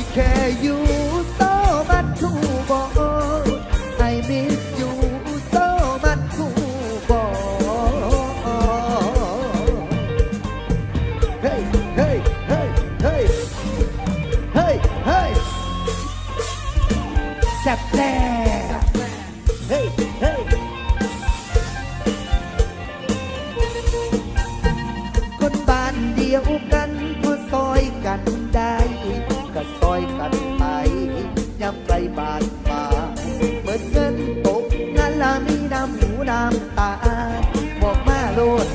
I care you so much to go I miss you so much to go Hey hey hey hey hey hey จับแซ่ Hey hey คนบ้านเดียวำไกลบาดป่าเมื่อเงินตกนั่นลามีดำหูดำตา บอกมาโลด